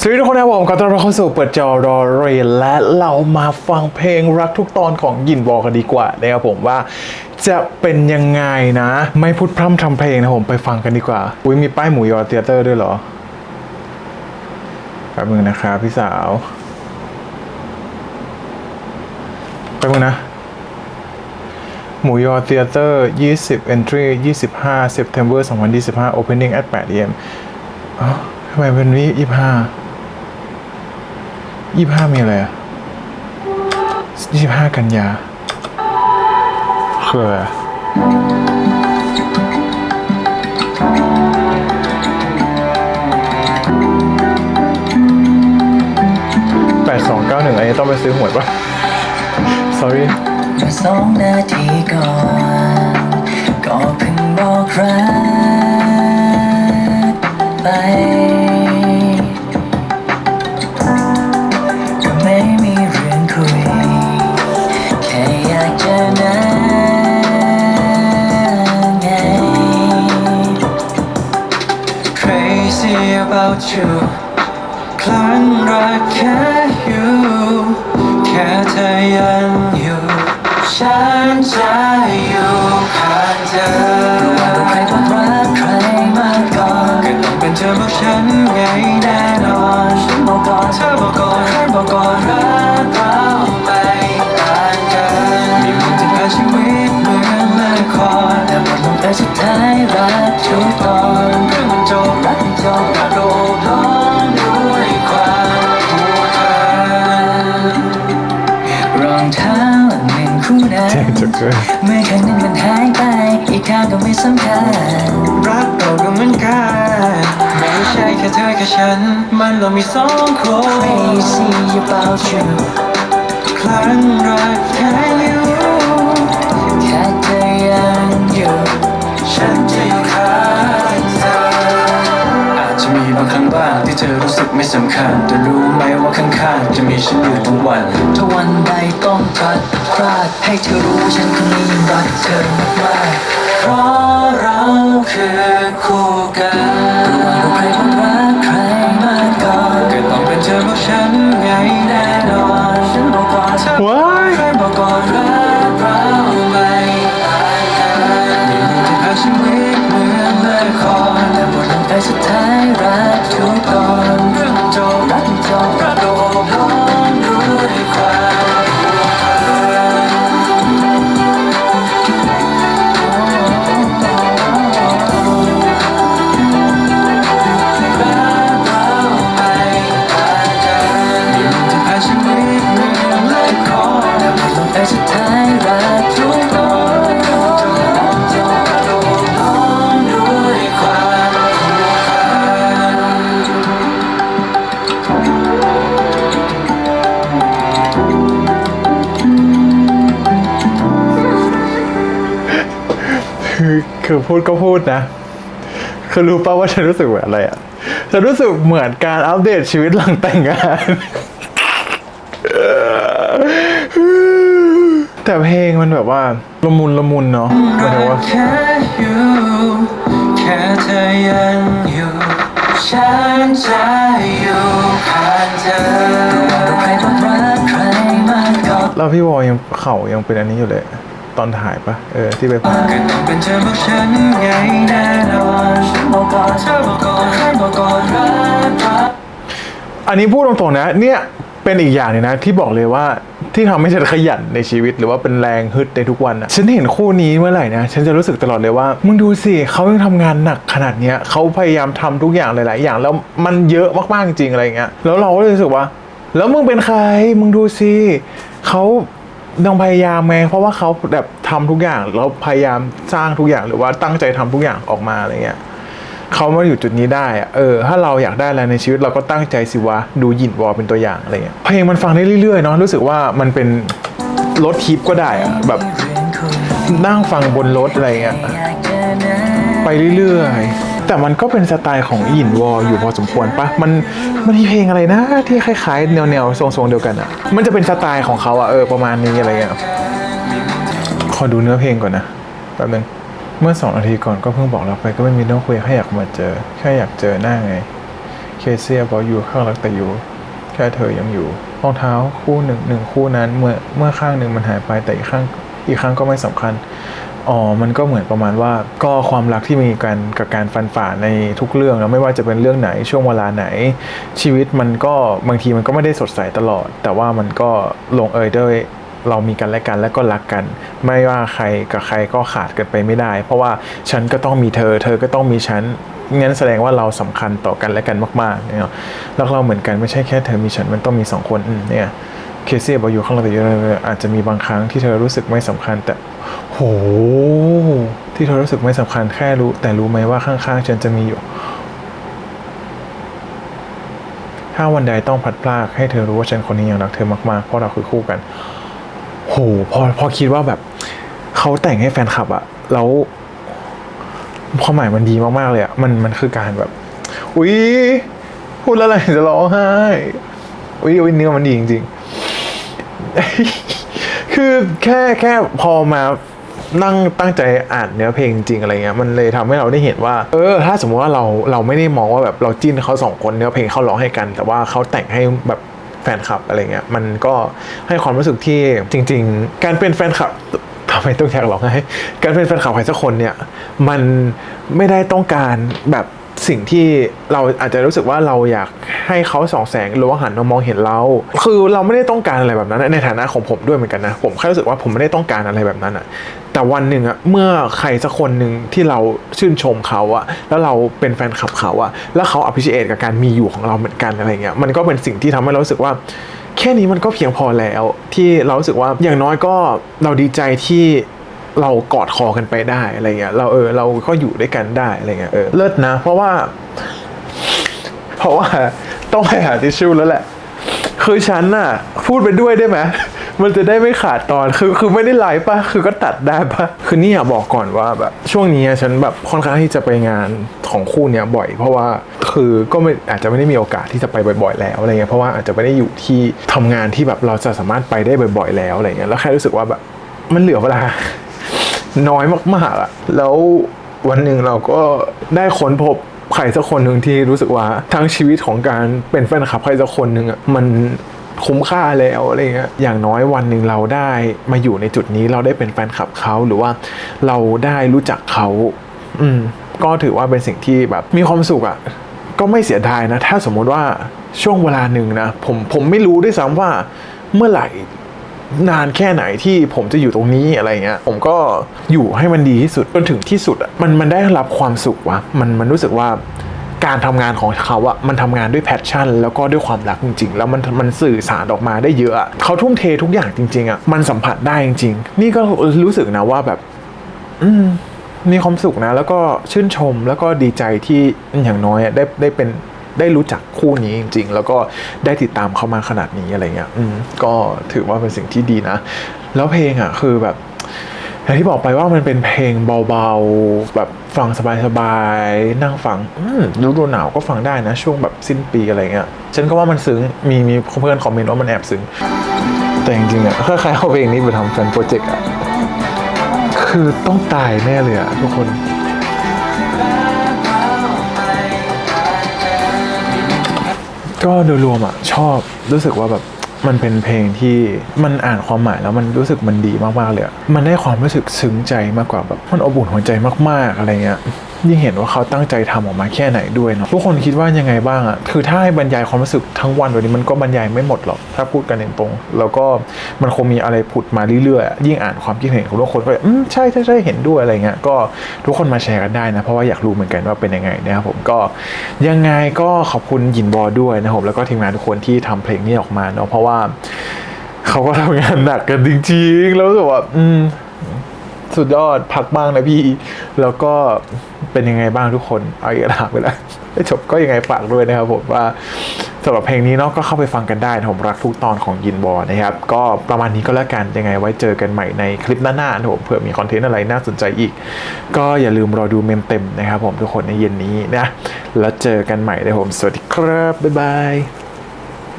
สวัสดีทุกคนนะครับผมขอต้อนรับเข้าสู่เปิดจอรอเรนและเรามาฟังเพลงรักทุกตอนของยินวอลกันดีกว่านะครับผมว่าจะเป็นยังไงนะ ไม่พูดพร่ำทำเพลงนะผมไปฟังกันดีกว่า อุ้ยมีป้ายหมูยอเตียเตอร์ด้วยเหรอแป๊บนึงนะครับพี่สาวแป๊บนึงนะ หมูยอเตียเตอร์ 20 entry 25 September 2025 opening at 8 am อ๋อทำไมเป็นวิยี่ห้า ยี่ห้ามีอะไรอะยี่ห้ากันยาคืออะไรแปดสองเก้าหนึ่งอันนี้ต้องไปซื้อหวยปะ sorry สองนาทีก่อนก็เพิ่งบอกรัก about you คลั่งรักแค่อยู่ แค่เธอยังอยู่ ฉันจะอยู่ข้างเธอระหว่างใครบอกรักใครมาก่อนก็ต้องเป็นเธอบอกฉันไงแน่นอนฉันบอกก่อนเธอบอกก่อนใครบอกก่อนรักเรา นั้นเมื่อข้งหนึ่งมันหายไป อีกข้างก็ไม่สำคัญรักเราก็เหมือนกันไม่ใช่แค่เธอแค่ฉัน มันเรามีสองคน Crazy about you ครั้งรักแค่ you สึกไม่สำคัญ แต่รู้ไหมว่าข้างๆ จะมีฉันอยู่ทุกวัน ถ้าวันใดต้องพลัดพลาดให้เธอรู้ฉันคนนี้ยังรักเธอมากๆเพราะเราคือคู่กันระหว่างใครต้องรักใครมาก่อนก็ต้องเป็นเธอบอกฉัน คือคือพูดก็พูดนะ คือรู้ป่าว่าฉันรู้สึกเหมือนอะไรอะฉันรู้สึกเหมือนการอัปเดตชีวิตหลังแต่งงาน แต่เพลงมันแบบว่าละมุนละมุนเนาะหมายถึงว่าแค่อยู่แค่เธอยังอยู่ฉันจะอยู่ข้างเธอใครต้องรักใครมากก่อนแล้วพี่วอลยังเข่ายังเป็นอันนี้อยู่เลย ตอนถ่ายปะเออที่ไปผ่าก็ต้องเป็นเธอบอกฉันไงแน่นอนฉันบอกก่อนเธอบอกก่อนฉันบอกก่อนรักอันนี้พูดตรงๆนะ เนี่ยเป็นอีกอย่างหนึงนะ ที่บอกเลยว่าที่ทำให้ฉันขยันในชีวิตหรือว่าเป็นแรงฮึดในทุกวันอะฉันเห็นคู่นี้เมื่อไหร่นะ ฉันจะรู้สึกตลอดเลยว่า มึงดูสิเขายังทำงานหนักขนาดเนี้ยเขาพยายามทำทุกอย่างหลาย ๆ อย่างแล้วมันเยอะมากๆจริงๆอะไรเงี้ยแล้วเราก็รู้สึกว่า แล้วมึงเป็นใครมึงดูสิเขา ต้องพยายามไงเพราะว่าเขาแบบทำทุกอย่างแล้วพยายามสร้างทุกอย่างหรือว่าตั้งใจทำทุกอย่างออกมาอะไรเงี้ยเขามาอยู่จุดนี้ได้เออ ถ้าเราอยากได้อะไรในชีวิตเราก็ตั้งใจสิวะ ดูหยินวอลเป็นตัวอย่างอะไรเงี้ยเพลงมันฟังได้เรื่อยๆเนาะรู้สึกว่ามันเป็นรถทิปก็ได้อะแบบนั่งฟังบนรถอะไรเงี้ยไปเรื่อยๆ แต่มันก็เป็นสไตล์ของหยินวอลอยู่พอสมควรปะมันมันมีเพลงอะไรนะที่คล้ายๆ แนวๆทรงๆเดียวกันอะมันจะเป็นสไตล์ของเขาอะเออประมาณนี้อะไรเงี้ยขอดูเนื้อเพลงก่อนนะแป๊บนึงเมื่อสองนาทีก่อนก็เพิ่งบอกเราไปก็ไม่มีเรื่องคุยแค่อยากมาเจอแค่อยากเจอหน้าไงเคเซียบอกอยู่ข้างรักแต่อยู่แค่เธอยังอยู่รองเท้าคู่หนึ่งหนึ่งคู่นั้นเมื่อเมื่อข้างหนึ่งมันหายไปแต่อีกข้างอีกข้างก็ไม่สำคัญ อ๋อ มันก็เหมือนประมาณว่าก็ความรักที่มีกันกับการฟันฝ่าในทุกเรื่องแล้วไม่ว่าจะเป็นเรื่องไหนช่วงเวลาไหน ชีวิตมันก็บางทีมันก็ไม่ได้สดใสตลอด แต่ว่ามันก็ลงเอยด้วยเรามีกันและกันและก็รักกัน ไม่ว่าใครกับใครก็ขาดกันไปไม่ได้ เพราะว่าฉันก็ต้องมีเธอ เธอก็ต้องมีฉันงั้นแสดงว่าเราสำคัญต่อกันและกันมากๆเนี่ยรักเราเหมือนกันไม่ใช่แค่เธอมีฉันมันต้องมีสองคนเนี่ยเคซี่บอกอยู่ข้างเราแต่อยู่อาจจะมีบางครั้งที่เธอรู้สึกไม่สำคัญแต่ โห ที่เธอรู้สึกไม่สำคัญแค่รู้ แต่รู้ไหมว่าข้างๆฉันจะมีอยู่ ถ้าวันใดต้องพัดพรากให้เธอรู้ว่าฉันคนนี้ยังรักเธอมากๆ เพราะเราคือคู่กัน โห พอพอคิดว่าแบบเขาแต่งให้แฟนคลับอะแล้วความหมายมันดีมากๆเลยอะมันมันคือการแบบ อุ๊ย พูดแล้วอะไรจะร้องไห้ อุ๊ยอุ๊ยเนื้อมันดีจริง ๆ คือแค่แค่พอมา นั่งตั้งใจอ่านเนื้อเพลงจริงอะไรเงี้ยมันเลยทำให้เราได้เห็นว่า เออ ถ้าสมมติว่าเราเราไม่ได้มองว่าแบบเราจิ้นเขาสองคนเนื้อเพลงเขาร้องให้กัน แต่ว่าเขาแต่งให้แบบแฟนคลับอะไรเงี้ยมันก็ให้ความรู้สึกที่จริง ๆ การเป็นแฟนคลับทำไมต้องอยากร้องไห้ การเป็นแฟนคลับใครสักคนเนี่ย มันไม่ได้ต้องการแบบสิ่งที่เราอาจจะรู้สึกว่าเราอยากให้เขาส่องแสงหรือว่าหันมามองเห็นเรา คือเราไม่ได้ต้องการอะไรแบบนั้นในฐานะของผมด้วยเหมือนกันนะ ผมแค่รู้สึกว่าผมไม่ได้ต้องการอะไรแบบนั้นอะ แต่วันหนึ่งอะเมื่อใครสักคนหนึ่งที่เราชื่นชมเขาอะแล้วเราเป็นแฟนคลับเขาอะแล้วเขาอภิเ a t e กับการมีอยู่ของเราเหมือนกันอะไรเงี้ยมันก็เป็นสิ่งที่ทำให้เรารู้สึกว่า แค่นี้มันก็เพียงพอแล้วที่เรารู้สึกว่าอย่างน้อยก็เราดีใจที่เรากอดคอกันไปได้อะไรเงี้ยเราเออเราก็อยู่ด้วยกันได้อะไรเงี้ยเออเลิศนะ เพราะว่า เพราะว่าต้องไปหาทิชชู่แล้วแหละ คือฉันน่ะ พูดไปด้วยได้ไหมมันจะได้ไม่ขาดตอนคือคือไม่ได้ไลฟ์ปะคือก็ตัดได้ปะคือนี่อยากบอกก่อนว่าแบบช่วงนี้ฉันแบบค่อนข้างที่จะไปงานของคู่เนี้ยบ่อย เพราะว่าคือก็ไม่อาจจะไม่ได้มีโอกาสที่จะไปบ่อย ๆ แล้วอะไรเงี้ยเพราะว่าอาจจะไม่ได้อยู่ที่ทำงานที่แบบเราจะสามารถไปได้บ่อย ๆ แล้วอะไรเงี้ยแล้วแค่รู้สึกว่าแบบมันเหลือเวลา น้อยมากๆอะแล้ววันหนึ่งเราก็ได้ค้นพบ ใครสักคนหนึ่งที่รู้สึกว่าทั้งชีวิตของการเป็นแฟนคลับใครสักคนหนึ่งอะมันคุ้มค่าแล้วอะไรเงี้ย อย่างน้อยวันหนึ่งเราได้มาอยู่ในจุดนี้เราได้เป็นแฟนคลับเขาหรือว่าเราได้รู้จักเขา อืม ก็ถือว่าเป็นสิ่งที่แบบมีความสุขอะ ก็ไม่เสียดายนะ ถ้าสมมุติว่าช่วงเวลาหนึ่งนะ ผมผมไม่รู้ด้วยซ้ำว่าเมื่อไหร่ นานแค่ไหนที่ผมจะอยู่ตรงนี้อะไรเงี้ยผมก็อยู่ให้มันดีที่สุดจนถึงที่สุดอะมันมันได้รับความสุขวะมันมันรู้สึกว่าการทำงานของเขาอะมันทำงานด้วยแพชชั่น แล้วก็ด้วยความรักจริง ๆ แล้วมันมันสื่อสารออกมาได้เยอะอะเขาทุ่มเททุกอย่างจริง ๆอะมันสัมผัสได้จริง ๆ นี่ก็รู้สึกนะว่าแบบ อืมมีความสุขนะ แล้วก็ชื่นชมแล้วก็ดีใจที่อย่างน้อยอะได้ได้เป็น ได้รู้จักคู่นี้จริง ๆ แล้วก็ได้ติดตามเขามาขนาดนี้อะไรเงี้ยก็ถือว่าเป็นสิ่งที่ดีนะ แล้วเพลงอะคือแบบอย่างที่บอกไปว่ามันเป็นเพลงเบาๆ แบบฟังสบายๆ นั่งฟังอืมฤดูหนาวก็ฟังได้นะ ช่วงแบบสิ้นปีอะไรเงี้ย ฉันก็ว่ามันซึ้ง มีมีเพื่อนคอมเมนต์ว่ามันแอบซึ้ง แต่จริงๆอะถ้าใครเอาเพลงนี้ไปทำแฟนโปรเจกต์อะคือต้องตายแน่เลยอะทุกคน ก็โดยรวมอะชอบรู้สึกว่าแบบมันเป็นเพลงที่มันอ่านความหมายแล้วมันรู้สึกมันดีมากๆเลย มันได้ความรู้สึกซึ้งใจมากกว่าแบบมันอบอุ่นหัวใจมากๆอะไรเงี้ย ยิ่งเห็นว่าเขาตั้งใจทำออกมาแค่ไหนด้วยเนาะทุกคนคิดว่ายังไงบ้างอะคือถ้าให้บรรยายความรู้สึกทั้งวันวันนี้มันก็บรรยายไม่หมดหรอกถ้าพูดกันตรงๆแล้วก็มันคงมีอะไรผุดมาเรื่อยๆยิ่งอ่านความคิดเห็นของทุกคนก็อืมใช่ใช่ใช่เห็นด้วยอะไรเงี้ยก็ทุกคนมาแชร์กันได้นะเพราะว่าอยากรู้เหมือนกันว่าเป็นยังไงนะครับผมก็ยังไงก็ขอบคุณยินบอด้วยนะครับผมแล้วก็ทีมงานทุกคนที่ทำเพลงนี้ออกมาเนาะเพราะว่าเขาก็ทำงานหนักกันจริงๆแล้วรู้สึกว่าอืม สุดยอดพักบ้างนะพี่ แล้วก็เป็นยังไงบ้างทุกคน เอาอีกแล้วไปแล้วจบก็ยังไงฝากด้วยนะครับผมว่าสำหรับเพลงนี้เนาะก็เข้าไปฟังกันได้ผมรักทุกตอนของยินบอนะครับ ก็ประมาณนี้ก็แล้วกันยังไงไว้เจอกันใหม่ในคลิปหน้าๆนะผมเผื่อมีคอนเทนต์อะไรน่าสนใจอีก ก็อย่าลืมรอดูเมมเต็มนะครับผมทุกคนในเย็นนี้นะแล้วเจอกันใหม่นะผมสวัสดีครับบ๊ายบาย